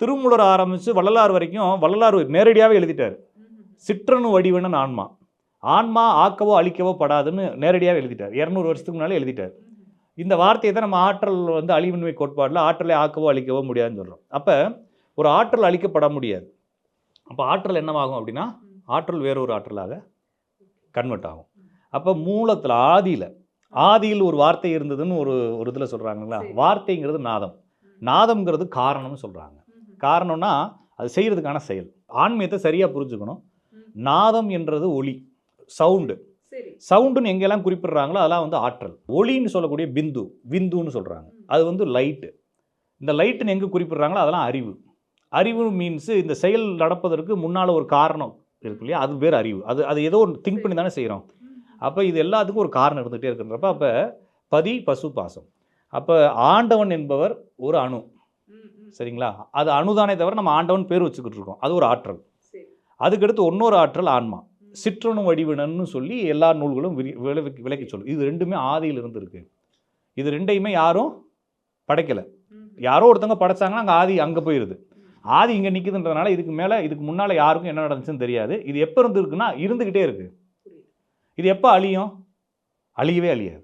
திருமூலர் ஆரம்பித்து வள்ளலார் வரைக்கும் வள்ளலார் நேரடியாகவே எழுதிட்டார். சிற்றணு வடிவனன் ஆன்மா. ஆன்மா ஆக்கவோ அழிக்கவோ படாதுன்னு நேரடியாக எழுதிட்டார். இரநூறு வருஷத்துக்கு முன்னாலே எழுதிட்டார். இந்த வார்த்தையை தான் நம்ம ஆற்றல் வந்து அழிவின்மை கோட்பாட்டில் ஆற்றலை ஆக்கவோ அழிக்கவோ முடியாதுன்னு சொல்கிறோம் அப்போ ஒரு ஆற்றல் அழிக்கப்பட முடியாது. அப்போ ஆற்றல் என்னவாகும் அப்படின்னா ஆற்றல் வேறொரு ஆற்றலாக கன்வெர்ட் ஆகும். அப்போ மூலத்தில் ஆதியில் ஆதியில் ஒரு வார்த்தை இருந்ததுன்னு ஒரு ஒரு இதில் சொல்கிறாங்களா. வார்த்தைங்கிறது நாதம். நாதம்ங்கிறது காரணம்னு சொல்கிறாங்க காரணம்னா அது செய்கிறதுக்கான செயல். ஆன்மீகத்தை சரியாக புரிஞ்சுக்கணும். நாதம் என்றது ஒளி சவுண்டு. சவுண்டுன்னு எங்கெல்லாம் குறிப்பிடுறாங்களோ அதெல்லாம் வந்து ஆற்றல். ஒளின்னு சொல்லக்கூடிய பிந்து விந்துன்னு சொல்கிறாங்க அது வந்து லைட்டு இந்த லைட்டுன்னு எங்கே குறிப்பிடுறாங்களோ அதெல்லாம் அறிவு. அறிவு மீன்ஸ் இந்த செயல் நடப்பதற்கு முன்னால் ஒரு காரணம் இருக்கு இல்லையா? அது வேறு அறிவு. அது அது ஏதோ ஒரு திங்க் பண்ணி தானே செய்கிறோம் அப்போ இது எல்லாத்துக்கும் ஒரு காரணம் இருந்துகிட்டே இருக்குன்றப்ப அப்போ பதி பசு பாசம். அப்போ ஆண்டவன் என்பவர் ஒரு அணு. சரிங்களா? அது அணுதானே தவிர நம்ம ஆண்டவன் பேர் வச்சுக்கிட்டு இருக்கோம். அது ஒரு ஆற்றல். அதுக்கடுத்து இன்னொரு ஆற்றல் ஆன்மா. சிற்றணு வடிவினன்னு சொல்லி எல்லா நூல்களும் விளக்கி விளக்கி சொல்லும் இது ரெண்டுமே ஆதியில் இருந்திருக்கு இது ரெண்டையுமே யாரும் படைக்கலை. யாரோ ஒருத்தவங்க படைச்சாங்கன்னா அங்கே ஆதி அங்கே போயிடுது ஆதி இங்கே நிற்குதுன்றதுனால இதுக்கு மேலே இதுக்கு முன்னால் யாருக்கும் என்ன நடந்துச்சுன்னு தெரியாது. இது எப்போ இருந்துருக்குன்னா இருந்துக்கிட்டே இருக்குது இது எப்போ அழியும்? அழியவே அழியாது.